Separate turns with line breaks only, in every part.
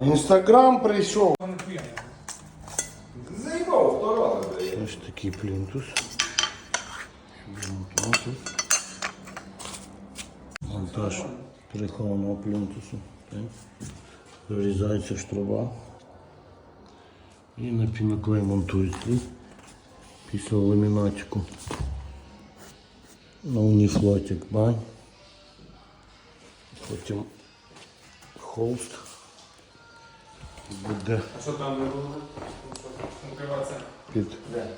Інстаграм прийшов.
Заїбав, хто раз.
Ось такий плінтус. Монтаж. Монтаж перехованого плінтусу. Так. Вирізається штруба. І на піноклей монтується. І Після ламінатику. На уніфлотик бань. Потім холст. Буде
А що там не було? Накриватися?
під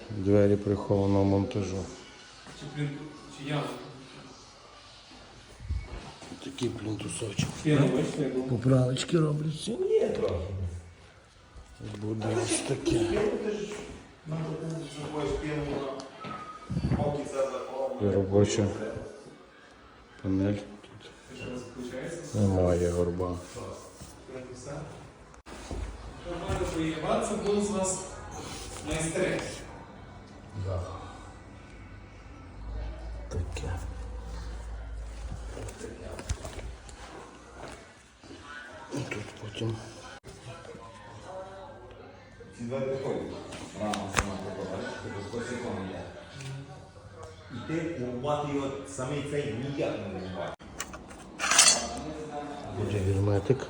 двері прихованого монтажу.
Чи плін... Чи яма?
Такий плінтусочок. Поправочки робляться.
Є трохи.
Буде ось таке. І робоча панель. Тут немає горба.
Нормально поїбатися, були з вас майстри.
Таке. І тут потім.
Ці два приходять. Рано сама побачиш, що без секунд є. І ти урвати його самий цей ніяк не займає.
Буде герметик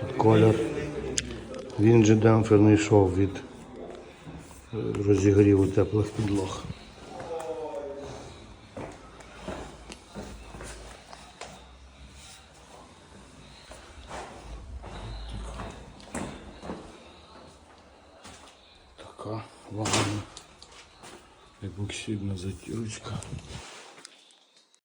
під колір. Він же демпферний шов від е, розігріву теплих підлог. Така вагона, як боксідна затірочка.